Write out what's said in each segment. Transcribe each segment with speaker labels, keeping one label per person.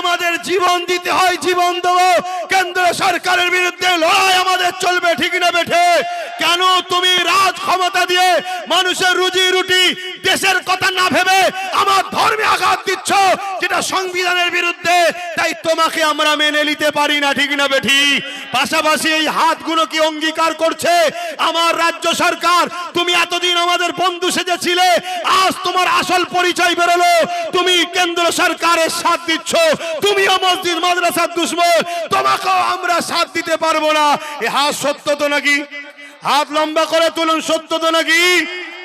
Speaker 1: আমাদের জীবন দিতে হয়, জীবন দেবো। কেন্দ্র সরকারের বিরুদ্ধে লড়াই আমাদের চলবে, ঠিক না বেঠে? কেন তুমি রাজ ক্ষমতা দিয়ে মানুষের রুজি রুটি দেশের কথা না ভেবে আমার ধর্মে আঘাত দিচ্ছ, যেটা সংবিধানের বিরুদ্ধে, তাই তোমাকে আমরা মেনে নিতে পারি না, ঠিক না বেঠি? পাশাপাশি এই হাতগুলো কি অঙ্গীকার করছে? আমার রাজ্য সরকার, তুমি এতদিন আমাদের বন্ধু সেজেছিলে, আজ তোমার আসল পরিচয় বেরোলো। তুমি কেন্দ্র সরকারের সাথ দিচ্ছ, তুমিও মসজিদ, মাদ্রাসার দুশ্মন, তোমাকেও আমরা সাথ দিতে পারব না। এ হাত সত্য তো নাকি? হাত লম্বা করে তুলুন, সত্য তো নাকি?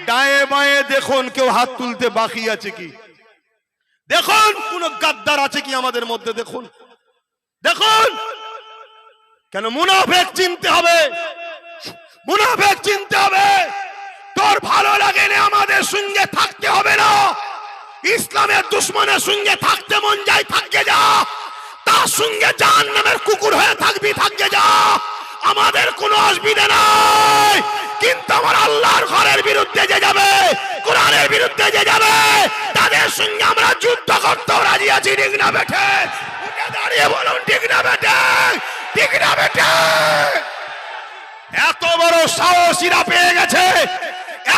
Speaker 1: ডায়ে বায়ে দেখুন, কেউ হাত তুলতে বাকি আছে কি? দেখুন, কোন গাদ্দার আছে কি আমাদের মধ্যে, দেখুন। দেখুন। কেন মুনাফেক চিনতে হবে? মুনাফেক চিনতে হবে। তোর ভালো লাগে না আমাদের সঙ্গে থাকতে হবে না। ইসলামের দুশ্মনের সঙ্গে থাকতে মন যায়, থাকতে যা। তার সঙ্গে জাহান নামের কুকুর হয়ে থাকবি, থাকতে যা। আমাদের কোনো অসুবিধা নাই। কিন্তু আমার আল্লাহর ঘরের বিরুদ্ধে যে যাবে, কোরআনের বিরুদ্ধে যে যাবে, তাদের সঙ্গে আমরা যুদ্ধ করতেও রাজি আছি, ঠিক না বেঠে? দাঁড়িয়ে বলুন, ঠিক না বেঠে? ঠিক না বেঠে? এত বড় সাহস এরা পেয়ে গেছে।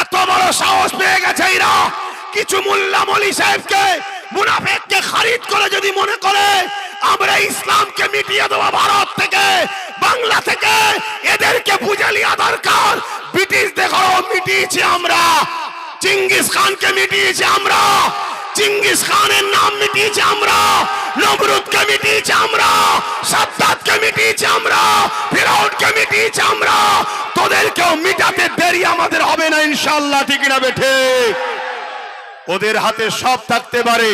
Speaker 1: এত বড় সাহস পেয়ে গেছে এরা কিছু মোল্লা মলি সাহেবকে, মুনাফেককে খারিদ করে যদি মনে করে, আমরা ইসলামকে মিটিয়ে দেওয়া ভারত থেকে, বাংলা থেকে, এদেরকে বুঝে লিয়া দরকার। ব্রিটিশদের ঘরও মিটিয়েছি আমরা। চিঙ্গিস খানকে মিটিয়েছি আমরা। চিঙ্গিস খানের নাম মিটিয়েছি আমরা। নমরুদকে মিটিয়েছি আমরা। সাদ্দাতকে মিটিয়েছি আমরা। ফেরাউনকে মিটিয়েছি আমরা। তোদেরকেও মিটাতে দেরি আমাদের হবে না ইনশাল্লাহ ঠিক না বেঠে? ওদের হাতে সব থাকতে পারে।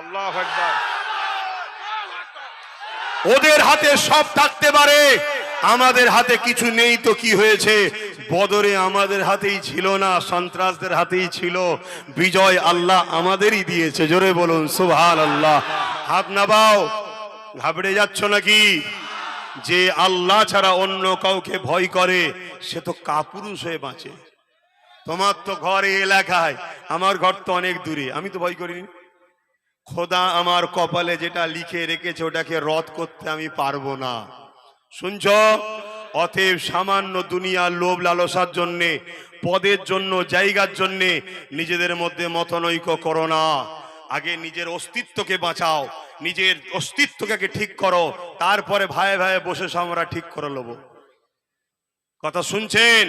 Speaker 1: আল্লাহ ওদের হাতে সব থাকতে পারে। আমাদের হাতে কিছু নেই তো কি হয়েছে? বদরে আমাদের হাতেই ছিল না, সন্ত্রাসদের হাতেই ছিল। বিজয় আল্লাহ আমাদেরই দিয়েছে, জোরে বলুন সুবহান আল্লাহ হাত নাবাও ঘাবড়ে যাচ্ছ নাকি? যে আল্লাহ ছাড়া অন্য কাউকে ভয় করে, সে তো কাপুরুষ হয়ে বাঁচে। তোমার তো ঘর এলাকায়, আমার ঘর তো অনেক দূরে, আমি তো ভয় করিনি। খোদা আমার কপালে যেটা লিখে রেখেছে, ওটাকে রদ করতে আমি পারব না। শুনছ? অতএব সামান্য দুনিয়ার লোভ লালসার জন্যে, পদের জন্য, জায়গার জন্যে নিজেদের মধ্যে মতনৈক্য করো না। আগে নিজের অস্তিত্বকে বাঁচাও, নিজের অস্তিত্বকে ঠিক করো, তারপরে ভাই ভাই বসে আমরা ঠিক করে নেব কথা শুনছেন?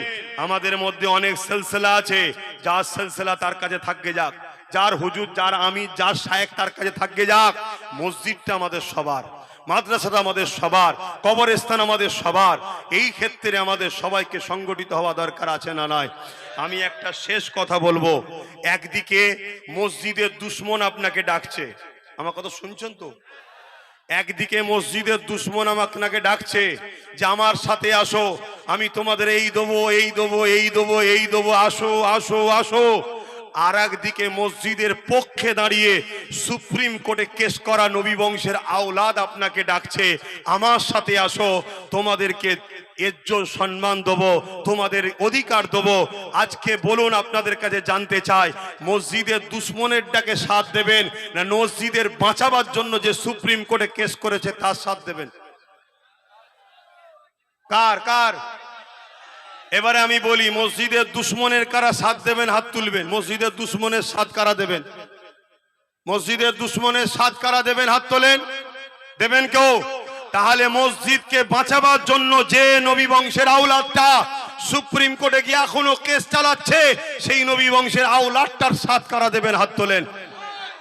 Speaker 1: আমাদের মধ্যে অনেক সেলসেলা আছে, যার সেলসেলা তার কাছে থাকবে যাক, যার হুজুর, যার আমি যার শায়েক তার কাছে থাকবে যাক, মসজিদটা আমাদের সবার। মাদ্রাসাটা আমাদের সবার, কবরস্থান আমাদের সবার। এই ক্ষেত্রে আমাদের সবাইকে সংগঠিত হওয়া দরকার আছে না নয় আমি একটা শেষ কথা বলব। একদিকে মসজিদের দুশ্মন আপনাকে ডাকছে। আমার কথা শুনছেন তো? একদিকে মসজিদের দুশ্মন আমাকে ডাকছে যে, আমার সাথে আসো। আমি তোমাদের এই দেবো এই দেবো এই দেবো এই দেবো। আসো আসো আসো। আর একদিকে মসজিদের পক্ষে দাঁড়িয়ে সুপ্রিম কোর্টে কেস করা নবী বংশের আওলাদ আপনাকে ডাকছে, আমার সাথে আসো, তোমাদেরকে এজ্জল সম্মান দেবো, তোমাদের অধিকার দেবো। আজকে বলুন আপনাদের কাছে জানতে চাই, মসজিদের দুশ্মনের ডাকে সাথ দেবেন না মসজিদের বাঁচাবার জন্য যে সুপ্রিম কোর্টে কেস করেছে তার সাথ দেবেন? কার কার? এবারে আমি বলি, মসজিদের দুশ্মনের কারা সাথ দেবেন, হাত তুলবেন? মসজিদের দুশ্মনের সাথ কারা দেবেন? মসজিদের দুশ্মনের সাথ কারা দেবেন, হাত তোলেন? দেবেন কেউ? তাহলে মসজিদকে বাঁচাবার জন্য যে নবী বংশের আউলাদটা সুপ্রিম কোর্টে গিয়ে এখনও কেস চালাচ্ছে, সেই নবী বংশের আউলাদটার সাথ কারা দেবেন, হাত তোলেন?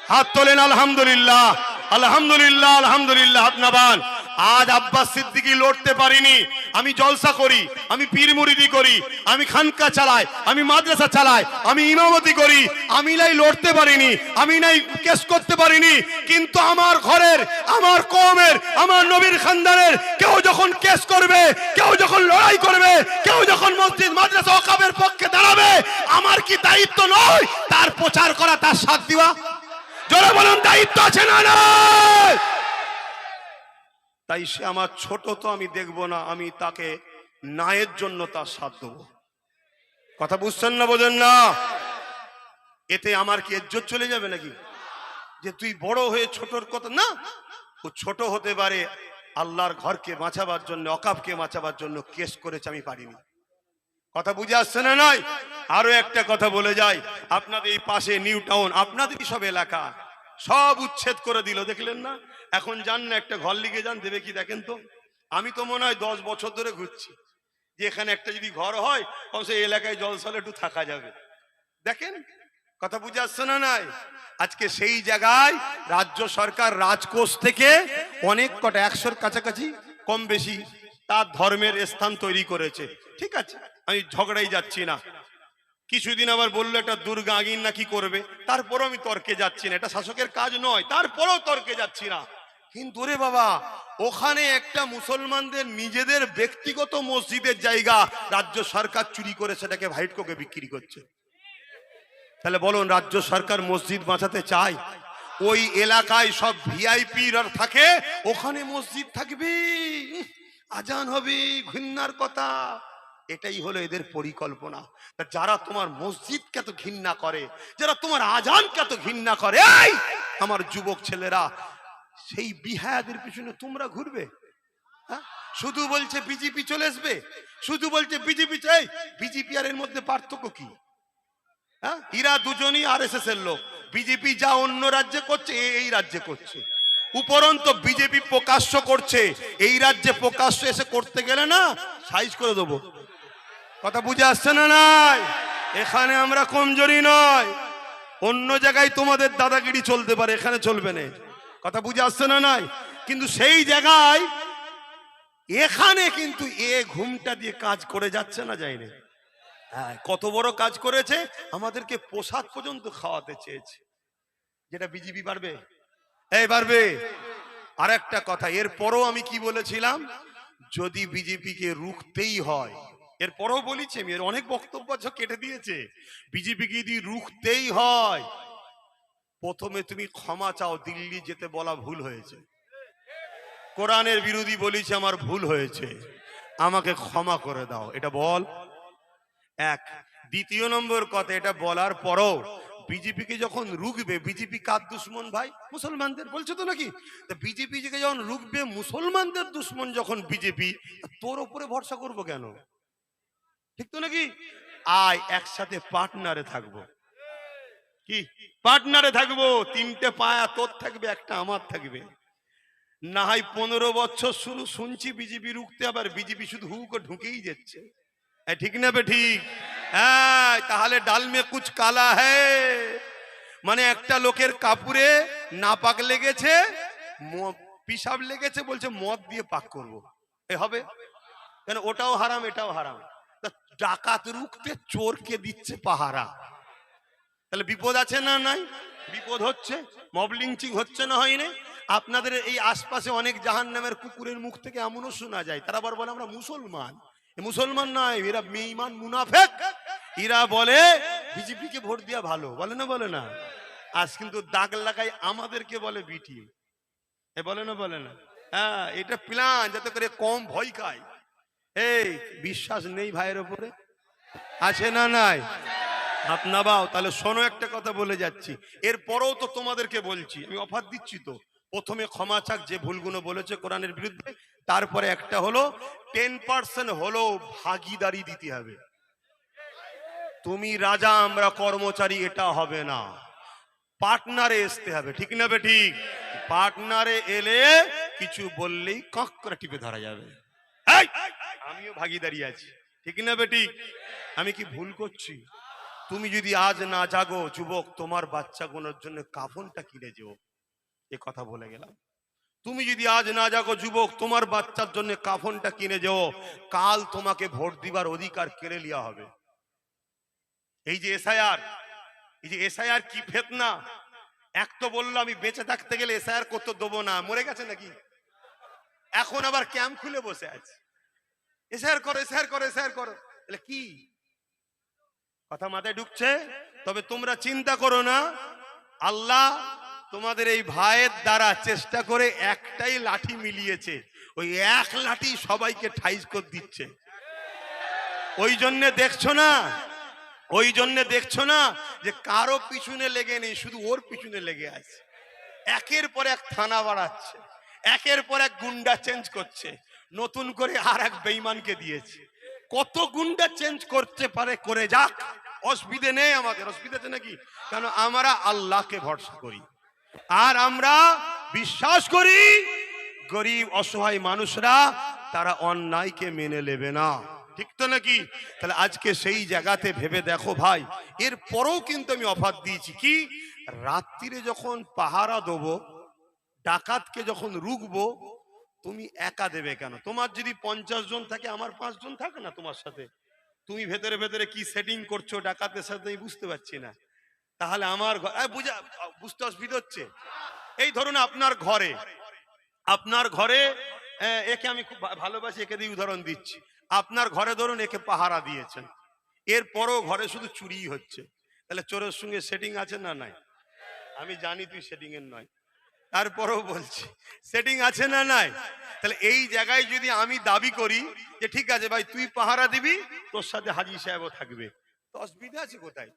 Speaker 1: হাত তোলেন, আলহামদুলিল্লাহ। আলহামদুলিল্লাহ আলহামদুলিল্লাহ, হাত নাবান। আজ আব্বাস সিদ্দিকি লড়তে পারিনি। আমি জলসা করি, আমি পীর মুরিদি করি, আমি খানকা চালাই, আমি মাদ্রাসা চালাই, আমি ইমামতি করি, আমি নাই লড়তে পারিনি, আমি নাই কেস করতে পারিনি, কিন্তু আমার ঘরের, আমার কমের আমার নবীর খানদানের কেউ যখন কেস করবে, কেউ যখন লড়াই করবে, কেউ যখন মসজিদ, মাদ্রাসা ওকাবের পক্ষে দাঁড়াবে, আমার কি দায়িত্ব নয়? তার প্রচার করা, তার সাথ দেওয়া? জোরে বলুন, দায়িত্ব আছে না নয় তাই সে আমার ছোট তো আমি দেখব না, আমি তাকে নায়ের জন্য তার সাথ দেবো। কথা বুঝছেন না, বোঝেন না? এতে আমার কি ইজ্জত চলে যাবে নাকি? যে তুই বড় হয়ে ছোটর কথা না, ও ছোট হতে পারে, আল্লাহর ঘরকে বাঁচাবার জন্য অকাপকে বাঁচাবার জন্য কেস করেছে, আমি পারিনি। কথা বুঝে আসছে না নয় আরও একটা কথা বলে যাই। আপনাদের এই পাশে নিউ টাউন, আপনাদেরই সব এলাকা। সব উচ্ছেদ করে দিল, দেখলেন না? এখন যান না, একটা ঘর লিগে যান, দেবে কি দেখেন তো? আমি তো মনে হয় দশ বছর ধরে ঘুরছি। যে এখানে একটা যদি ঘর হয় সেই এলাকায় জলসলে একটু থাকা যাবে। দেখেন, কথা বুঝে আসছে না নাই? আজকে সেই জায়গায় রাজ্য সরকার রাজকোষ থেকে অনেক কটা, একশোর কাছাকাছি কম বেশি তার ধর্মের স্থান তৈরি করেছে। ঠিক আছে? আমি ঝগড়াই যাচ্ছি না। কিছুদিন আবার বলল, একটা দুর্গা আগিন না কি করবে? তারপরও আমি তর্কে যাচ্ছি না, এটা শাসকের কাজ নয়, তারপরেও তর্কে যাচ্ছি না। কিন্তু রে বাবা, ওখানে একটা মুসলমানদের নিজেদের ব্যক্তিগত মসজিদের জায়গা রাজ্য সরকার চুরি করে সেটাকে ভাইটকোকে বিক্রি করছে। তাহলে বলুন, রাজ্য সরকার মসজিদ বাঁচাতে চায়? ওই এলাকায় সব ভিআইপি থাকে, ওখানে মসজিদ থাকবে, আজান হবে, ঘৃণার কথা। এটাই হলো এদের পরিকল্পনা। তা যারা তোমার মসজিদকে এত ঘৃণা করে, যারা তোমার আজানকে এত ঘৃণা করে আমার যুবক ছেলেরা, সেই বিহায়াদের পিছনে তোমরা ঘুরবে? হ্যাঁ? শুধু বলছে বিজেপি চলে আসবে? শুধু বলছে বিজেপি চাই বিজেপি আর এর মধ্যে পার্থক্য কি? হ্যাঁ? এরা দুজনই আর এস এর লোক। বিজেপি যা অন্য রাজ্যে করছে এই রাজ্যে করছে। উপরন্ত বিজেপি প্রকাশ্য করছে। এই রাজ্যে প্রকাশ্য এসে করতে গেলে না, সাইজ করে দেবো। কথা বুঝে আসছে না নাই? এখানে আমরা কমজোরি নয়। অন্য জায়গায় তোমাদের দাদাগিরি চলতে পারে, এখানে চলবে না। কথা বুঝে আসছে না নাই? কিন্তু সেই জায়গায় এখানে কিন্তু এ ঘুমটা দিয়ে কাজ করে যাচ্ছে না যায়নি হ্যাঁ কত বড় কাজ করেছে, আমাদেরকে পোশাক পর্যন্ত খাওয়াতে চেয়েছে। যেটা বিজেপি পারবে? এই পারবে। আর একটা কথা, এরপরও আমি কি বলেছিলাম? যদি বিজেপিকে রুখতেই হয় এরপরও বলেছি আমি এর অনেক বক্তব্য আছে, কেটে দিয়েছে। বিজেপিকে যদি রুখতেই হয়, প্রথমে তুমি ক্ষমা চাও, দিল্লি যেতে বলা ভুল হয়েছে। কোরআনের বিরোধী বলেছে, আমার ভুল হয়েছে। আমাকে ক্ষমা করে দাও। এটা বল। এক। দ্বিতীয় নম্বর কথা, এটা বলার পরও বিজেপিকে যখন রুখবে, বিজেপি কার দুশ্মন ভাই? মুসলমানদের। বলছো তো নাকি? বিজেপি যখন রুখবে, মুসলমানদের দুশ্মন যখন বিজেপি তোর উপরে ভরসা করব কেন? ঠিক তো নাকি? আয়, একসাথে পার্টনারে থাকব। কি? পার্টনারে থাকব, তিনটে পায়া তোর থাকবে, একটা আমার থাকবে। না হয় পনেরো বছর শুরু শুনছি বিজেপি রুখতে, আবার বিজেপি শুধু হু করে ঢুকেই যাচ্ছে। ঠিক না বে, ঠিক? হ্যাঁ তাহলে ডাল মে কুচ কালা হ্যায় মানে একটা লোকের কাপুরে নাপাক লেগেছে পিসাব লেগেছে, বলছে মদ দিয়ে পাক করব। এ, হবে? কেন? ওটাও হারাম, এটাও হারাম। ডাকাত রুখতে চোরকে দিচ্ছে পাহারা। তাহলে বিপদ আছে না নাই? বিপদ হচ্ছে, মবলিংচিং হচ্ছে না হয়নি আপনাদের এই আশপাশে অনেক জাহান নামের কুকুরের মুখ থেকে এমনও শোনা যায়, তারা আবার বলে, আমরা মুসলমান। মুসলমান নয়, এরা বেঈমান, মুনাফেক। এরা বলে, বিজেপিকে ভোট দেওয়া ভালো। বলে না বলে না। আজ কিন্তু দাগ লাগাই আমাদেরকে বলে বিটি এ বলে না বলে না। হ্যাঁ এটা প্ল্যান যাতে করে কম ভয় খায়। এই, বিশ্বাস নেই ভাইয়ের উপরে? আছে না নাই? হাত নাবাও তাহলে শোনো একটা কথা বলে যাচ্ছি। এরপরেও তো তোমাদেরকে বলছি, আমি অফার দিচ্ছি তো। প্রথমে ক্ষমা চাক, যে ভুলগুলো বলেছে কোরআনের বিরুদ্ধে, তারপরে একটা হলো টেন পার্সেন্ট হলো ভাগিদারি দিতে হবে। তুমি রাজা, আমরা কর্মচারী, এটা হবে না। পার্টনারে আসতে হবে, ঠিক না বে ঠিক? পার্টনারে এলে কিছু বললেই কাঁক করে টিপে ধরা যাবে। আমিও ভাগিদারি আছি। ঠিক না বে ঠিক আমি কি ভুল করছি? তুমি যদি আজ না জাগো, যুবক, তোমার বাচ্চাগুলোর জন্য কাফনটা কিনে যেও। এ কথা বলে গেলাম। তুমি যদি আজ না জাগো, যুবক, তোমার বাচ্চার জন্য কাফনটা কিনে যেও। কাল তোমাকে ভোট দিবার অধিকার কেড়ে লিয়া হবে। এই যে এসআইআর, এই যে এসআইআর কি ফেতনা? এক তো বলল, আমি বেঁচে থাকতে গেলে এসআইআর করতে দেবো না। মরে গেছে নাকি? এখন আবার ক্যাম্প খুলে বসে আছে। এসআইআর করো এসআইআর করো এসআইআর করো। তাহলে কি? কথা মাথায় ঢুকছে? তবে তোমরা চিন্তা করো না। আল্লাহ তোমাদের এই ভাইয়ের দ্বারা চেষ্টা করে একটাই লাঠি মিলিয়েছে। ওই এক লাঠি সবাইকে ঠাইজ করে দিচ্ছে। ওই জন্যে দেখছ না? ওই জন্যে দেখছ না যে কারও পিছনে লেগে নেই, শুধু ওর পিছনে লেগে আছে। একের পর এক থানা বাড়াচ্ছে। একের পর এক গুন্ডা চেঞ্জ করছে। নতুন করে আর এক বেইমানকে দিয়েছে। কত গুন্ডা চেঞ্জ করতে পারে, করে যাক। অসুবিধে নেই আমাদের, অসুবিধা আছে নাকি? কেন আমরা আল্লাহকে ভরসা করি। আর আমরা বিশ্বাস করি, গরিব, অসহায় মানুষরা তারা অন্যায়কে মেনে নেবে না। ঠিক তো নাকি? তাহলে আজকে সেই জায়গাতে ভেবে দেখো ভাই এর পরেও কিন্তু আমি অফার দিয়েছি। কি? রাত্রিরে যখন পাহারা দেবো, ডাকাতকে যখন রুকবো তুমি একা দেবে কেন? তোমার যদি পঞ্চাশ জন থাকে, আমার পাঁচজন থাকে না তোমার সাথে? তুমি ভেতরে ভেতরে কি সেটিং করছ ডাকাতের সাথে আমি বুঝতে পারছি না। তাহলে আমার বুঝা বুঝতে অসুবিধা হচ্ছে? এই ধরুন আপনার ঘরে আপনার ঘরে একে আমি খুব ভালোবাসি, একে দিয়ে উদাহরণ দিচ্ছি। আপনার ঘরে ধরুন একে পাহারা দিয়েছেন। এরপরও ঘরে শুধু চুরি হচ্ছে। তাহলে চোরের সঙ্গে সেটিং আছে না নাই? আমি জানি তুই সেটিং এর নয়। তারপরেও বলছি সেটিং আছে না নাই? তাহলে এই জায়গায় যদি আমি দাবি করি যে, ঠিক আছে ভাই, তুই পাহারা দিবি, তোর সাথে হাজি সাহেবও থাকবে। তো অসুবিধা আছে কোথায়?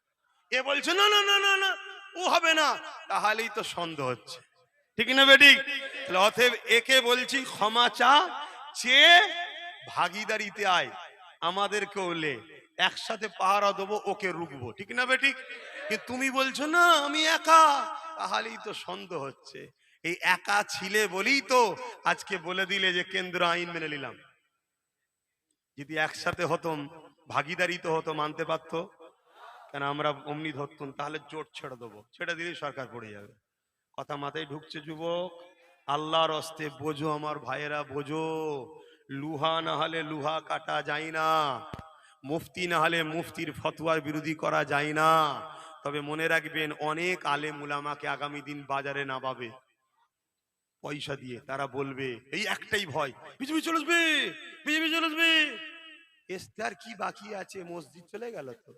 Speaker 1: এ বলছে, না না না না না, ও হবে না। তাহলেই তো সন্দেহ হচ্ছে। ঠিক না বেটি? তাহলে অতএব একে বলছি, ক্ষমা চা চেয়ে ভাগিদারিতে আয় আমাদেরকে ওলে একসাথে পাহারা দেবো, ওকে রুকবো ঠিক না বেটি? তুমি বলছো, না, আমি একা। তাহলেই তো সন্দেহ হচ্ছে। এই একা ছিলে বলেই তো আজকে বলে দিলে যে কেন্দ্র আইন মেনে নিলাম। যদি একসাথে হতম ভাগিদারি তো হতো মানতে পারতো, কেন আমরা অমনি ধরতুম, তাহলে জোট ছেড়ে দেবো। ছেড়ে দিলেই সরকার পড়ে যাবে। কথা মাথায় ঢুকছে, যুবক। আল্লাহর অস্তে বোঝো আমার ভাইয়েরা, বোঝো। লুহা না হলে লুহা কাটা যায় না। মুফতি না হলে মুফতির ফতোয়ার বিরোধী করা যায় না। তবে মনে রাখবেন, অনেক আলে মুলামাকে আগামী দিন বাজারে নামাবে। পয়সা দিয়ে তারা বলবে, এই একটাই ভয়। বিজেপি চলে আসবে বিজেপি চলে আসবে এস্তার কি বাকি আছে? মসজিদ চলে গেল তো,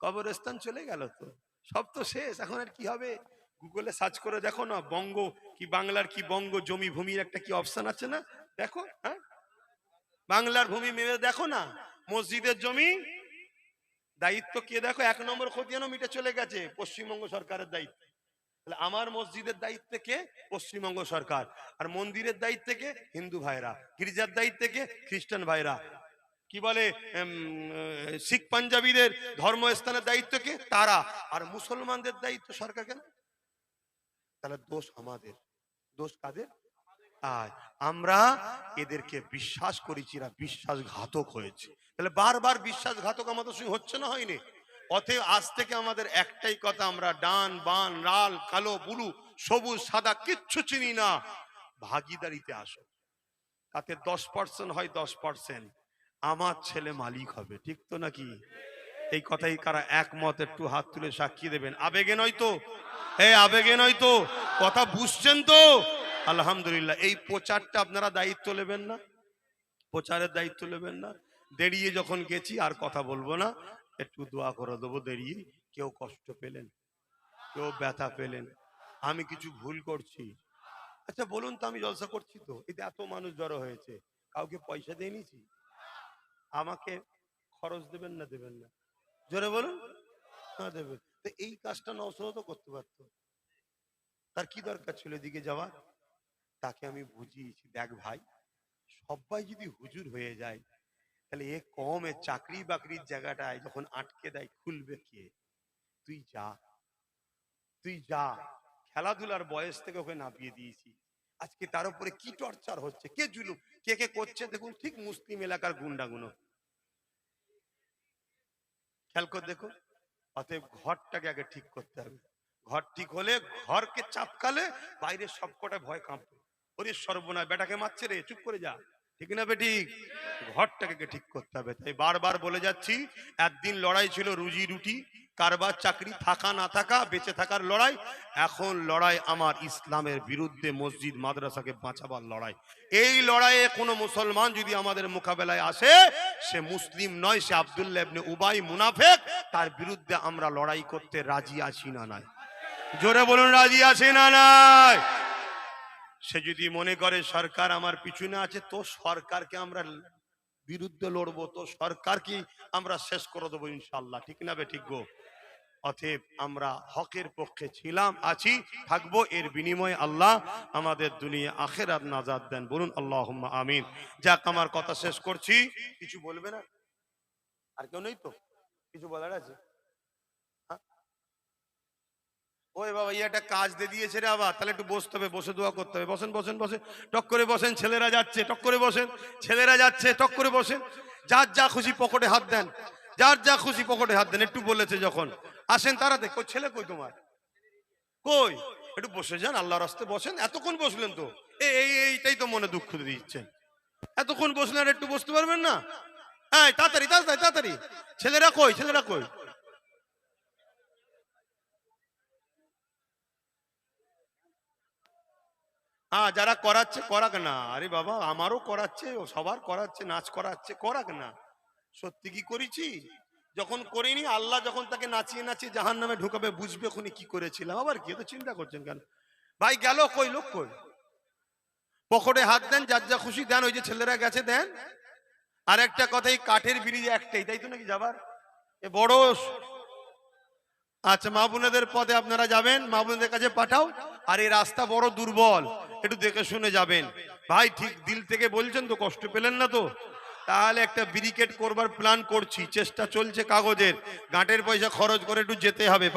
Speaker 1: কবরস্থান চলে গেল তো, সব তো শেষ। এখন আর কি হবে? গুগলে সার্চ করে দেখো না, বঙ্গ কি বাংলার কি বঙ্গ জমি ভূমির একটা কি অপশন আছে না? দেখো হ্যাঁ? বাংলার ভূমি মেরে দেখো না, মসজিদের জমি? দায়িত্ব কে দেখো? এক নম্বর খতিয়ানো মিটে চলে গেছে, পশ্চিমবঙ্গ সরকারের দায়িত্ব। তাহলে আমার মসজিদের দায়িত্ব কে? পশ্চিমবঙ্গ সরকার। আর মন্দিরের দায়িত্বে কে? হিন্দু ভাইরা। গির্জার দায়িত্ব কে? খ্রিস্টান ভাইরা। কি বলে? শিখ পাঞ্জাবিদের ধর্মস্থানের দায়িত্ব কে? তারা। আর মুসলমানদের দায়িত্ব সরকার কেন? তাহলে দোষ আমাদের। দোষ কাদের? আর আমরা এদেরকে বিশ্বাস করেছি, এরা বিশ্বাসঘাতক হয়েছে। তাহলে বারবার বিশ্বাসঘাতক আমাদের সঙ্গে হচ্ছে না, হয়নি? অতএব আজ থেকে আমাদের একটাই কথা, আমরা ডান, বান, লাল, কালো, বুলু, সবুজ, সাদা কিচ্ছু চিনি না। ভাগিদারিতে আসো। তাতে দশ পার্সেন্ট হয় দশ পার্সেন্ট। আমার ছেলে মালিক হবে, ঠিক তো নাকি? এই কথাই কারা একমত, একটু হাত তুলে সাক্ষী দেবেন। আবেগে নয় তো? এই আবেগে নয় তো? কথা বুঝছেন তো? আলহামদুলিল্লাহ। এই প্রচারটা আপনারা দায়িত্ব নেবেন না? প্রচারের দায়িত্ব নেবেন না? দেরিয়ে যখন গেছি আর কথা বলব না। একটু দোয়া করে দেবো দেরি। কেউ কষ্ট পেলেন, কেউ ব্যথা পেলেন, আমি কিছু ভুল করছি। আচ্ছা বলুন তো, আমি জলসা করছি তো? এতে এত মানুষ জড়ো হয়েছে, কাউকে পয়সা দিয়ে নিয়েছি আমাকে খরচ দেবেন না দেবেন না। জোরে বলুন? না, দেবেন। তো এই কাজটা নসরত করতে পারতো। তার কি দরকার ছিল এদিকে যাওয়ার? তাকে আমি বুঝিয়েছি, দেখ ভাই, সবাই যদি হুজুর হয়ে যায় তাহলে এ কমে চাকরি বাকরির জায়গাটায় যখন আটকে দেয়, খুলবে কে? তুই যা। তুই যা। খেলাধুলার বয়স থেকে ওকে নামিয়ে দিয়েছি। আজকে তার উপরে কি টর্চার হচ্ছে? কে জুলুম? কে কে করছে? দেখুন, ঠিক মুসলিম এলাকার গুন্ডাগুলো। খেয়াল করে দেখো, অতএব ঘরটাকে আগে ঠিক করতে হবে। ঘর ঠিক হলে ঘরকে চাপকালে বাইরে সবকটা ভয় কাঁপবে। ওরে সর্বনাশ, বেটাকে মারছে রে, চুপ করে যা। ঠিক না বেটি? ঘরটাকে ঠিক করতে হবে। তাই বারবার বলে যাচ্ছি, একদিন লড়াই ছিল রুজি রুটি, কারবার চাকরি, থাকা না থাকা, বেঁচে থাকার লড়াই। এখন লড়াই আমার ইসলামের বিরুদ্ধে মসজিদ, মাদ্রাসাকে বাঁচাবার লড়াই। এই লড়াইয়ে কোনো মুসলমান যদি আমাদের মোকাবেলায় আসে, সে মুসলিম নয়, সে আবদুল্লাহ উবাই মুনাফেক। তার বিরুদ্ধে আমরা লড়াই করতে রাজি আছি না নাই। জোরে বলুন, রাজি আছি না নাই? সে যদি মনে করে সরকার আমার পিছনে আছে, তো সরকারকে আমরা বিরুদ্ধে লড়বো, তো সরকারকে আমরা শেষ করে দেবো ইনশাল্লাহ ঠিক না বে, ঠিক গো? অতএব আমরা হকের পক্ষে ছিলাম, আছি, থাকব, এর বিনিময়ে আল্লাহ আমাদের দুনিয়া আখেরাত নাজাদ দেন। বলুন আল্লাহ আমিন। যাক, আমার কথা শেষ করছি। কিছু বলবে না? আর কেউ নেই তো? কিছু বলার আছে হ্যাঁ? ওই বাবা ইয়ে একটা কাজ দিয়ে দিয়েছে রে আবার। তাহলে একটু বসতে হবে, বসে দোয়া করতে হবে। বসেন বসেন বসেন। টক করে বসেন, ছেলেরা যাচ্ছে, টক করে বসেন। ছেলেরা যাচ্ছে, টক করে বসেন। যার যা খুশি পকেটে হাত দেন, যার যা খুশি পকেটে হাত দেন, একটু বলেছে যখন। আসেন তারা দেখো ছেলে কই তোমার? কই? একটু বসে যান আল্লাহ রাস্তে বসেন। এতক্ষণ বসলেন তো? এই এই- এইটাই তো মনে দুঃখ দিচ্ছেন। এতক্ষণ বসলেন একটু বসতে পারবেন না? হ্যাঁ তাড়াতাড়ি তাড়াতাড়ি তাড়াতাড়ি। ছেলেরা কই ছেলেরা কই? হ্যাঁ যারা করাচ্ছে, করাক না। আরে বাবা, আমারও করাচ্ছে সবার করাচ্ছে, নাচ করাচ্ছে, করাক না। সত্যি কি করেছি? যখন করিনি, আল্লাহ যখন তাকে নাচিয়ে নাচিয়ে জাহান নামে ঢুকাবে, বুঝবে খুনি কি করেছিলাম। আবার কি তো চিন্তা করছেন কেন? ভাই, গেল কই, লোক কই? পকেটে হাত দেন, যার যা খুশি দেন, ওই যে ছেলেরা গেছে, দেন। আর একটা কথা, এই কাঠের ব্রিজ একটাই, তাই তো নাকি যাবার? এ বড় আচ্ছা মা বোনেদের পথে আপনারা যাবেন, মা বোনদের কাছে পাঠাও, আর এই রাস্তা বড় দুর্বল, একটু দেখে শুনে যাবেন। ভাই, ঠিক দিল থেকে বলছেন তো, কষ্ট পেলেন না তো? তাহলে একটা ব্রিকেট করবার প্ল্যান করছি, চেষ্টা চলছে কাগজের গাঁটের পয়সা খরচ করে একটু যেতে হবে।